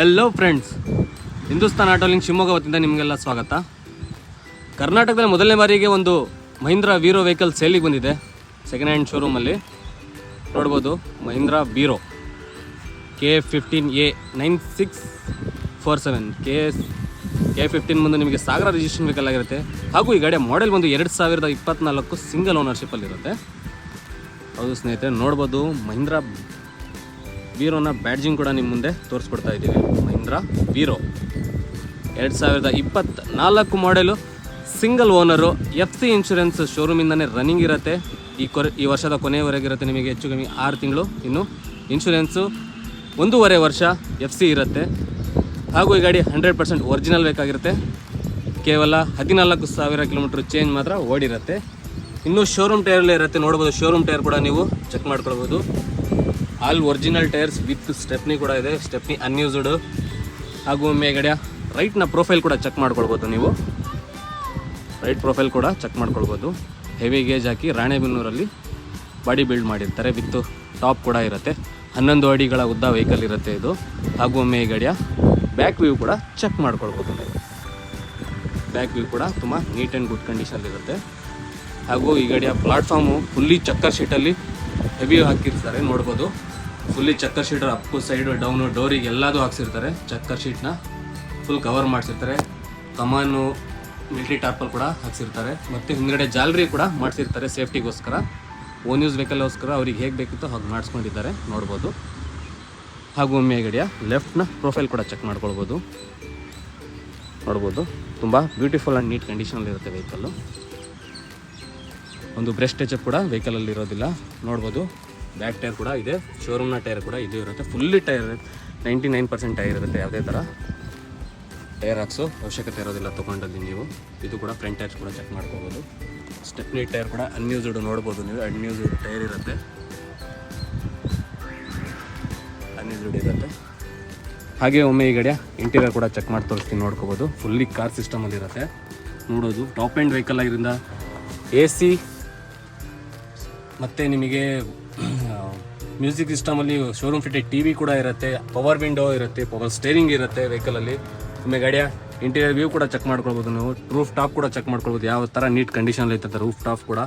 Hello friends Hindustan ಆಟೋಲಿಂಗ್ ಶಿವಮೊಗ್ಗ ವತಿಯಿಂದ ನಿಮಗೆಲ್ಲ ಸ್ವಾಗತ. ಕರ್ನಾಟಕದಲ್ಲಿ ಮೊದಲನೇ ಬಾರಿಗೆ ಒಂದು ಮಹೀಂದ್ರ ವೀರೋ ವೆಹಿಕಲ್ ಸೇಲಿಗೆ ಬಂದಿದೆ. ಸೆಕೆಂಡ್ ಹ್ಯಾಂಡ್ ಶೋರೂಮಲ್ಲಿ ನೋಡ್ಬೋದು, Mahindra ವೀರೋ K fifteen A nine six four seven K K fifteen ಬಂದು ನಿಮಗೆ ಸಾಗರ ರಿಜಿಸ್ಟ್ರೇಷನ್ ವೆಹಿಕಲ್ ಆಗಿರುತ್ತೆ. ಹಾಗೂ ಈ ಗಾಡಿಯ ಮಾಡೆಲ್ ಬಂದು ಎರಡು ಸಾವಿರದ ಇಪ್ಪತ್ನಾಲ್ಕು ಸಿಂಗಲ್ ಓನರ್ಶಿಪ್ಪಲ್ಲಿರುತ್ತೆ ಹೌದು ಸ್ನೇಹಿತರೆ, ನೋಡ್ಬೋದು ಮಹೀಂದ್ರ ವೀರೋನ ಬ್ಯಾಡ್ಜಿಂಗ್ ಕೂಡ ನಿಮ್ಮ ಮುಂದೆ ತೋರಿಸ್ಕೊಡ್ತಾ ಇದ್ದೀವಿ ಮಹೀಂದ್ರ. ವೀರೋ ಎರಡು ಸಾವಿರದ ಇಪ್ಪತ್ತ್ನಾಲ್ಕು model single owner F C insurance ಶೋರೂಮಿಂದನೇ running ಇರುತ್ತೆ. ಈ ಕೊರೆ, ಈ ವರ್ಷದ ಕೊನೆಯವರೆಗಿರುತ್ತೆ ನಿಮಗೆ ಹೆಚ್ಚು ಕಮ್ಮಿ ಆರು ತಿಂಗಳು. ಇನ್ನು ಇನ್ಶೂರೆನ್ಸು ಒಂದೂವರೆ ವರ್ಷ ಎಫ್ ಸಿ ಇರುತ್ತೆ. ಹಾಗೂ ಈ ಗಾಡಿ ಹಂಡ್ರೆಡ್ ಪರ್ಸೆಂಟ್ ಒರಿಜಿನಲ್ ಬೇಕಾಗಿರುತ್ತೆ. ಕೇವಲ ಹದಿನಾಲ್ಕು ಸಾವಿರ ಕಿಲೋಮೀಟ್ರ್ ಚೇಂಜ್ ಮಾತ್ರ ಓಡಿರುತ್ತೆ. ಇನ್ನು ಶೋರೂಮ್ ಟೈರಲ್ಲೇ ಇರುತ್ತೆ. ನೋಡ್ಬೋದು ಶೋರೂಮ್ ಟೈರ್ ಕೂಡ ನೀವು ಚೆಕ್ ಮಾಡ್ಕೊಳ್ಬೋದು. All original tyres with stepney ಕೂಡ ಇದೆ. ಸ್ಟೆಪ್ನಿ ಅನ್ಯೂಸ್ಡ್ ಹಾಗೂ ಮೇಗಡೆ ರೈಟ್ನ ಪ್ರೊಫೈಲ್ ಕೂಡ ಚೆಕ್ ಮಾಡ್ಕೊಳ್ಬೋದು ನೀವು. ರೈಟ್ ಪ್ರೊಫೈಲ್ ಕೂಡ ಚೆಕ್ ಮಾಡ್ಕೊಳ್ಬೋದು. ಹೆವಿ ಗೇಜ್ ಹಾಕಿ ರಾಣೆಬೆನ್ನೂರಲ್ಲಿ ಬಾಡಿ ಬಿಲ್ಡ್ ಮಾಡಿರ್ತಾರೆ. ವಿತ್ ಟಾಪ್ ಕೂಡ ಇರುತ್ತೆ. ಹನ್ನೊಂದು ಅಡಿಗಳ ಉದ್ದ ವೆಹಿಕಲ್ ಇರುತ್ತೆ ಇದು. ಹಾಗೂ ಒಮ್ಮೆ ಈ ಗಾಡಿಯ ಬ್ಯಾಕ್ ವ್ಯೂ ಕೂಡ ಚೆಕ್ ಮಾಡ್ಕೊಳ್ಬೋದು ನೀವು. ಬ್ಯಾಕ್ ವ್ಯೂ ಕೂಡ ತುಂಬ ನೀಟ್ ಆ್ಯಂಡ್ ಗುಡ್ ಕಂಡೀಷನ್ ಇರುತ್ತೆ. ಹಾಗೂ ಈ ಗಾಡಿಯ ಪ್ಲಾಟ್ಫಾರ್ಮು ಫುಲ್ಲಿ ಚಕ್ಕರ್ ಶೀಟಲ್ಲಿ ಹೆವಿ ಹಾಕಿರ್ತಾರೆ. ನೋಡ್ಬೋದು. Fully chequer sheet up side down ಡೋರಿಗೆ ಎಲ್ಲದೂ ಹಾಕ್ಸಿರ್ತಾರೆ. ಚಕ್ಕರ್ ಶೀಟ್ನ ಫುಲ್ ಕವರ್ ಮಾಡಿಸಿರ್ತಾರೆ. ಕಮಾನು ಮಿಲ್ಟ್ರಿ ಟಾರ್ಪಲ್ ಕೂಡ ಹಾಕ್ಸಿರ್ತಾರೆ. ಮತ್ತು ಹಿಂದ್ಗಡೆ ಜಾಲರಿ ಕೂಡ ಮಾಡಿಸಿರ್ತಾರೆ ಸೇಫ್ಟಿಗೋಸ್ಕರ. ಓನ್ ಯೂಸ್ ವೆಹಿಕಲ್ಗೋಸ್ಕರ ಅವ್ರಿಗೆ ಹೇಗೆ ಬೇಕಿತ್ತು ಹಾಗೆ ಮಾಡಿಸ್ಕೊಂಡಿದ್ದಾರೆ. ನೋಡ್ಬೋದು. ಹಾಗೂ ಒಮ್ಮೆ ಗಡಿಯ ಲೆಫ್ಟ್ನ ಪ್ರೊಫೈಲ್ ಕೂಡ ಚೆಕ್ ಮಾಡ್ಕೊಳ್ಬೋದು. ನೋಡ್ಬೋದು. ತುಂಬ ಬ್ಯೂಟಿಫುಲ್ ಆ್ಯಂಡ್ ನೀಟ್ ಕಂಡೀಷನಲ್ಲಿ ಇರುತ್ತೆ ವೆಹಿಕಲ್ಲು ಒಂದು ಬ್ರೆಸ್ಟ್ ಟಚಪ್ ಕೂಡ ವೆಹಿಕಲಲ್ಲಿ ಇರೋದಿಲ್ಲ. ನೋಡ್ಬೋದು. ಬ್ಯಾಕ್ ಟೈರ್ ಕೂಡ ಇದೆ ಶೋರೂಮ್ನ ಟೈರ್ ಕೂಡ ಇದು ಇರುತ್ತೆ. Fully tyre ninety nine percent tyre ಇರುತ್ತೆ, ಯಾವುದೇ ಥರ ಟೈರ್ ಹಾಕ್ಸು ಅವಶ್ಯಕತೆ ಇರೋದಿಲ್ಲ ತೊಗೊಂಡಲ್ಲಿ ನೀವು. ಇದು ಕೂಡ ಫ್ರಂಟ್ ಟೈರ್ಸ್ ಕೂಡ ಚೆಕ್ ಮಾಡ್ಕೋಬೋದು. ಸ್ಟೆಪ್ನಿ ಟೈರ್ ಕೂಡ ಅನ್ಯೂಸ್ಡ್ ನೋಡ್ಬೋದು ನೀವು ಅನ್ಯೂಸ್ಡ್ ಟೈರ್ ಇರುತ್ತೆ. ಅನ್ಯೂಸ್ಡ್ ಇರುತ್ತೆ. ಹಾಗೆ ಒಮ್ಮೆ ಈ ಗಡಿಯ ಇಂಟೀರಿಯರ್ ಕೂಡ ಚೆಕ್ ಮಾಡಿ ತೋರಿಸ್ತೀನಿ, ನೋಡ್ಕೋಬೋದು. ಫುಲ್ಲಿ ಕಾರ್ ಸಿಸ್ಟಮಲ್ಲಿ ಇರುತ್ತೆ. ನೋಡೋದು ಟಾಪ್ ಆ್ಯಂಡ್ ವೆಹಿಕಲ್ ಆಗಿರಿಂದ ಎ ಸಿ ಮತ್ತು ನಿಮಗೆ ಮ್ಯೂಸಿಕ್ ಸಿಸ್ಟಮಲ್ಲಿ ಶೋರೂಮ್ ಫಿಟೆಡ್ ಟಿ ವಿ ಕೂಡ ಇರುತ್ತೆ ಪವರ್ ವಿಂಡೋ ಇರುತ್ತೆ ಪವರ್ ಸ್ಟೇರಿಂಗ್ ಇರುತ್ತೆ ವೆಹಿಕಲಲ್ಲಿ ಒಮ್ಮೆ ಗಾಡಿಯ ಇಂಟೀರಿಯರ್ ವ್ಯೂ ಕೂಡ ಚೆಕ್ ಮಾಡ್ಕೊಳ್ಬೋದು ನಾವು. ರೂಫ್ ಟಾಪ್ ಕೂಡ ಚೆಕ್ ಮಾಡ್ಕೊಳ್ಬೋದು. ಯಾವ ಥರ ನೀಟ್ ಕಂಡೀಷನಲ್ಲಿ ಇರ್ತದೆ ರೂಫ್ ಟಾಪ್ ಕೂಡ.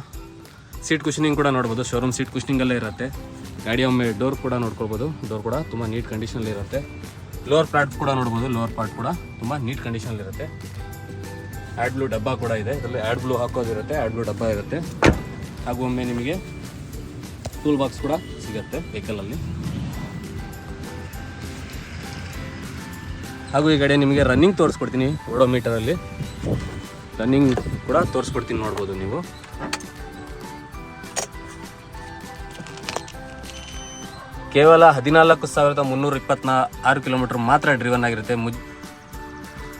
ಸೀಟ್ ಕುಷನಿಂಗ್ ಕೂಡ ನೋಡ್ಬೋದು. ಶೋರೂಮ್ ಸೀಟ್ ಕುಷನಿಂಗಲ್ಲೇ ಇರುತ್ತೆ. ಗಾಡಿಯ ಒಮ್ಮೆ ಡೋರ್ ಕೂಡ ನೋಡ್ಕೊಳ್ಬೋದು. ಡೋರ್ ಕೂಡ ತುಂಬ ನೀಟ್ ಕಂಡೀಷನಲ್ಲಿ ಇರುತ್ತೆ. ಲೋವರ್ ಪಾರ್ಟ್ ಕೂಡ ನೋಡ್ಬೋದು. ಲೋವರ್ ಪಾರ್ಟ್ ಕೂಡ ತುಂಬ ನೀಟ್ ಕಂಡೀಷನಲ್ಲಿ ಇರುತ್ತೆ. ಆ್ಯಡ್ ಬ್ಲೂ ಡಬ್ಬ ಕೂಡ ಇದೆ. ಇದರಲ್ಲಿ ಆ್ಯಡ್ ಬ್ಲೂ ಹಾಕೋದಿರುತ್ತೆ. ಆ್ಯಡ್ ಬ್ಲೂ ಡಬ್ಬ ಇರುತ್ತೆ. ಹಾಗೂ ಒಮ್ಮೆ ನಿಮಗೆ ಟೂಲ್ ಬಾಕ್ಸ್ ಕೂಡ ಸಿಗುತ್ತೆ ವೆಹಿಕಲಲ್ಲಿ. ಹಾಗೂ ಈ ಕಡೆ ನಿಮಗೆ ರನ್ನಿಂಗ್ ತೋರಿಸ್ಕೊಡ್ತೀನಿ ಓಡೋ ಮೀಟರಲ್ಲಿ. ರನ್ನಿಂಗ್ ಕೂಡ ತೋರಿಸ್ಕೊಡ್ತೀನಿ ನೋಡ್ಬೋದು ನೀವು. ಕೇವಲ ಹದಿನಾಲ್ಕು ಸಾವಿರದ ಮುನ್ನೂರ ಇಪ್ಪತ್ನಾ ಆರು ಕಿಲೋಮೀಟ್ರ್ ಮಾತ್ರ ಡ್ರಿವನ್ ಆಗಿರುತ್ತೆ ಮುಜ್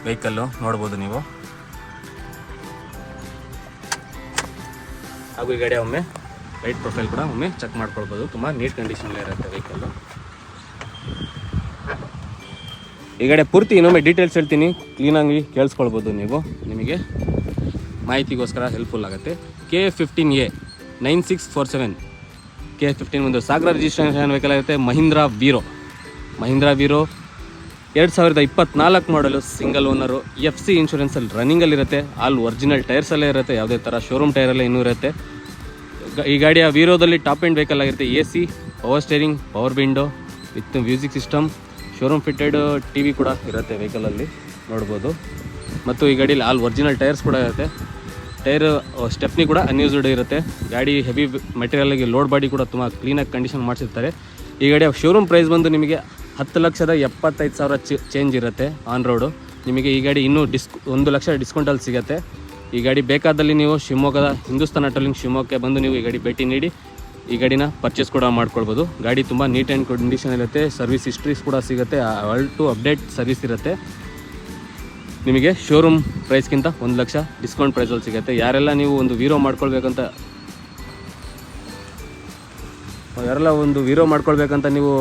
ವೆಹಿಕಲ್ಲು. ನೋಡ್ಬೋದು ನೀವು. ಹಾಗೂ ಈ ಗಾಡಿ ಒಮ್ಮೆ ಲೈಟ್ ಪ್ರೊಫೈಲ್ ಕೂಡ ಒಮ್ಮೆ ಚೆಕ್ ಮಾಡ್ಕೊಳ್ಬೋದು. ತುಂಬ ನೀಟ್ ಕಂಡೀಷನಲ್ಲಿ ಇರುತ್ತೆ ವೆಹಿಕಲ್ಲು ಈ ಕಡೆ ಪೂರ್ತಿ ಇನ್ನೊಮ್ಮೆ ಡೀಟೇಲ್ಸ್ ಹೇಳ್ತೀನಿ. ಕ್ಲೀನಾಗಿ ಕೇಳಿಸ್ಕೊಳ್ಬೋದು ನೀವು. ನಿಮಗೆ ಮಾಹಿತಿಗೋಸ್ಕರ ಹೆಲ್ಪ್ಫುಲ್ ಆಗುತ್ತೆ. K fifteen A nine six four seven K fifteen ಒಂದು ಸಾಗರ ರಿಜಿಸ್ಟ್ರೇಷನ್ ವೆಹಿಕಲ್ ಆಗುತ್ತೆ ಮಹೀಂದ್ರಾ ವೀರೋ ಮಹೀಂದ್ರಾ ವೀರೋ ಎರಡು ಸಾವಿರದ ಇಪ್ಪತ್ನಾಲ್ಕು model single owner F C ಇನ್ಶೂರೆನ್ಸಲ್ಲಿ ರನ್ನಿಂಗಲ್ಲಿರುತ್ತೆ ಆಲ್ ಒರಿಜಿನಲ್ ಟೈರ್ಸಲ್ಲೇ ಇರುತ್ತೆ. ಯಾವುದೇ ಥರ ಶೋರೂಮ್ ಟೈರಲ್ಲೇ ಇನ್ನೂ ಇರುತ್ತೆ. ಈ ಗಾಡಿಯ ವೀರೋದಲ್ಲಿ ಟಾಪ್ ಎಂಡ್ ವೆಹಿಕಲ್ ಆಗಿರುತ್ತೆ. A C power steering power window with music system showroom fitted T V ಕೂಡ ಇರುತ್ತೆ ವೆಹಿಕಲಲ್ಲಿ ನೋಡ್ಬೋದು. ಮತ್ತು ಈ ಗಾಡೀಲಿ ಆಲ್ ಒರಿಜಿನಲ್ ಟೈರ್ಸ್ ಕೂಡ ಇರುತ್ತೆ. ಟೈರ್ ಸ್ಟೆಪ್ನಿ ಕೂಡ ಅನ್ಯೂಸ್ಡ್ ಇರುತ್ತೆ. ಗಾಡಿ ಹೆವಿ ಮೆಟೀರಿಯಲ್ಗೆ ಲೋಡ್ ಬಾಡಿ ಕೂಡ ತುಂಬ ಕ್ಲೀನಾಗಿ ಕಂಡೀಷನ್ ಮಾಡಿಸಿರ್ತಾರೆ. ಈ ಗಾಡಿಯ ಶೋರೂಮ್ ಪ್ರೈಸ್ ಬಂದು ನಿಮಗೆ ಹತ್ತು ಲಕ್ಷದ ಎಪ್ಪತ್ತೈದು ಸಾವಿರ ಚೇಂಜ್ ಇರುತ್ತೆ ಆನ್ ರೋಡು ನಿಮಗೆ ಈ ಗಾಡಿ ಇನ್ನೂ ಡಿಸ್ಕ್ ಒಂದು ಲಕ್ಷ ಡಿಸ್ಕೌಂಟಲ್ಲಿ ಸಿಗುತ್ತೆ. ಈ ಗಾಡಿ ಬೇಕಾದಲ್ಲಿ ನೀವು ಶಿವಮೊಗ್ಗದ ಹಿಂದೂಸ್ತಾನ ಟೋಲಿಂಗ್ ಶಿವಮೊಗ್ಗಕ್ಕೆ ಬಂದು ನೀವು ಈ ಗಾಡಿ ಭೇಟಿ ನೀಡಿ ಈ ಗಾಡಿನ ಪರ್ಚೇಸ್ ಕೂಡ ಮಾಡ್ಕೊಳ್ಬೋದು. ಗಾಡಿ ತುಂಬ ನೀಟ್ ಆ್ಯಂಡ್ ಕಂಡೀಷನ್ ಇರುತ್ತೆ ಸರ್ವಿಸ್ ಹಿಸ್ಟ್ರೀಸ್ ಕೂಡ ಸಿಗುತ್ತೆ ಆಲ್ ಟು ಅಪ್ಡೇಟ್ ಸರ್ವಿಸ್ ಇರುತ್ತೆ. ನಿಮಗೆ ಶೋರೂಮ್ ಪ್ರೈಸ್ಗಿಂತ ಒಂದು ಲಕ್ಷ ಡಿಸ್ಕೌಂಟ್ ಪ್ರೈಸಲ್ಲಿ ಸಿಗುತ್ತೆ. ಯಾರೆಲ್ಲ ನೀವು ಒಂದು ವೀರೋ ಮಾಡ್ಕೊಳ್ಬೇಕಂತ ಯಾರೆಲ್ಲ ಒಂದು ವೀರೋ ಮಾಡ್ಕೊಳ್ಬೇಕಂತ ನೀವು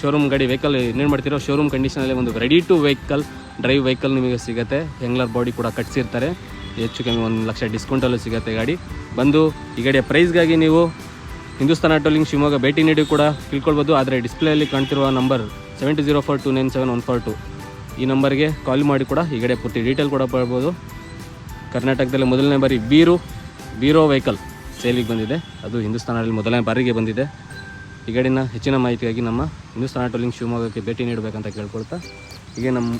ಶೋರೂಮ್ ಗಾಡಿ ವೆಹಿಕಲ್ ಇನ್ನೇನು ಮಾಡ್ತೀರೋ ಶೋರೂಮ್ ಕಂಡೀಷನಲ್ಲಿ ಒಂದು ready to vehicle drive vehicle ನಿಮಗೆ ಸಿಗುತ್ತೆ. ಹೆಂಗ್ಲರ್ ಬಾಡಿ ಕೂಡ ಕಟ್ಸಿರ್ತಾರೆ. ಹೆಚ್ಚು ಕಮ್ಮಿ ಒಂದು ಲಕ್ಷ ಡಿಸ್ಕೌಂಟಲ್ಲೂ ಸಿಗುತ್ತೆ ಗಾಡಿ. ಬಂದು ಈ ಗಾಡಿಯ ಪ್ರೈಸ್ಗಾಗಿ ನೀವು ಹಿಂದೂಸ್ತಾನ್ ಟೋಲಿಂಗ್ ಶಿವಮೊಗ್ಗ ಭೇಟಿ ನೀಡಿ ಕೂಡ ತಿಳ್ಕೊಳ್ಬೋದು. ಆದರೆ ಡಿಸ್ಪ್ಲೇಯಲ್ಲಿ ಕಾಣ್ತಿರುವ number seventy zero four two nine seven one four two ಈ ನಂಬರ್ಗೆ ಕಾಲ್ ಮಾಡಿ ಕೂಡ ಈ ಗಾಡಿಯ ಪೂರ್ತಿ ಡೀಟೇಲ್ ಕೂಡ ಪಡ್ಬೋದು. ಕರ್ನಾಟಕದಲ್ಲಿ ಮೊದಲನೇ ಬಾರಿ ಬೀರು ಬೀರೋ ವೆಹಿಕಲ್ ಸೇಲಿಗೆ ಬಂದಿದೆ. ಅದು ಹಿಂದೂಸ್ತಾನದಲ್ಲಿ ಮೊದಲನೇ ಬಾರಿಗೆ ಬಂದಿದೆ. ಈ ಗಾಡಿನ ಹೆಚ್ಚಿನ ಮಾಹಿತಿಗಾಗಿ ನಮ್ಮ ಹಿಂದೂಸ್ತಾನ ಟೋಲಿಂಗ್ ಶಿವಮೊಗ್ಗಕ್ಕೆ ಭೇಟಿ ನೀಡಬೇಕಂತ ಕೇಳ್ಕೊಳ್ತಾ, ಹೀಗೆ ನಮ್ಮ,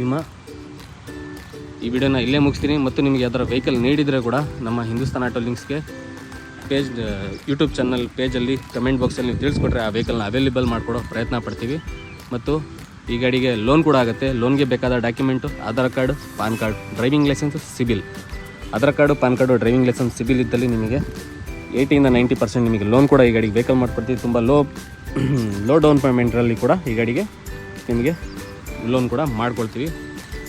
ನಿಮ್ಮ ಈ ವಿಡಿಯೋನ ಇಲ್ಲೇ ಮುಗಿಸ್ತೀನಿ. ಮತ್ತು ನಿಮಗೆ ಯಾವ್ದಾರ ವೆಹಿಕಲ್ ನೀಡಿದರೆ ಕೂಡ ನಮ್ಮ ಹಿಂದೂಸ್ತಾನ್ ಆಟೋ ಲಿಂಕ್ಸ್ಗೆ ಪೇಜ್ ಯೂಟ್ಯೂಬ್ ಚಾನಲ್ ಪೇಜಲ್ಲಿ ಕಮೆಂಟ್ ಬಾಕ್ಸಲ್ಲಿ ನೀವು ತಿಳಿಸ್ಕೊಟ್ರೆ ಆ ವೆಹಿಕಲ್ನ ಅವೈಲೇಬಲ್ ಮಾಡಿಕೊಡೋ ಪ್ರಯತ್ನ ಪಡ್ತೀವಿ. ಮತ್ತು ಈ ಗಾಡಿಗೆ ಲೋನ್ ಕೂಡ ಆಗುತ್ತೆ. ಲೋನ್ಗೆ ಬೇಕಾದ document Aadhaar card, PAN card driving licence CIBIL. Aadhaar card, PAN card driving licence CIBIL ಇದ್ದಲ್ಲಿ ನಿಮಗೆ ಏಯ್ಟಿಯಿಂದ ನೈಂಟಿ ಪರ್ಸೆಂಟ್ ನಿಮಗೆ ಲೋನ್ ಕೂಡ ಈ ಗಾಡಿಗೆ ವೆಹಿಕಲ್ ಮಾಡಿಕೊಡ್ತೀವಿ. ತುಂಬ ಲೋ ಲೋ ಡೌನ್ ಪೇಮೆಂಟ್ರಲ್ಲಿ ಕೂಡ ಈ ಗಾಡಿಗೆ ನಿಮಗೆ ಲೋನ್ ಕೂಡ ಮಾಡ್ಕೊಳ್ತೀವಿ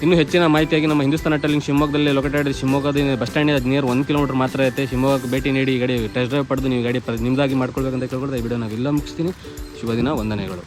ಇನ್ನೂ ಹೆಚ್ಚಿನ ಮಾಹಿತಿಯಾಗಿ ನಮ್ಮ ಹಿಂದೂಸ್ತಾನ ಟೆಲಿಂಗ್ ಶಿವಮೊಗ್ಗದಲ್ಲಿ ಲೊಕೇಟೆಡ್ ಶಿವಮೊಗ್ಗದ ಬಸ್ ಸ್ಟ್ಯಾಂಡ್ ನಿಯರ್ ಒಂದು ಕಿಲೋಮೀಟರ್ ಮಾತ್ರ ಐತೆ. ಶಿವಮೊಗ್ಗಕ್ಕೆ ಭೇಟಿ ನೀಡಿ ಈ ಗಾಡಿ ಟೆಸ್ಟ್ ಡ್ರೈವ್ ಪಡೆದು ನೀವು ಗಾಡಿ ನಿಮ್ಮದಾಗಿ ಮಾಡ್ಕೊಳ್ಬೇಕಂತ ಕೇಳ್ಕೊಳ್ತಾ ಈ ವಿಡಿಯೋ ನಾವು ಇಲ್ಲ ಮುಗಿಸ್ತೀನಿ. ಶುಭ ದಿನ, ವಂದನೆಗಳು.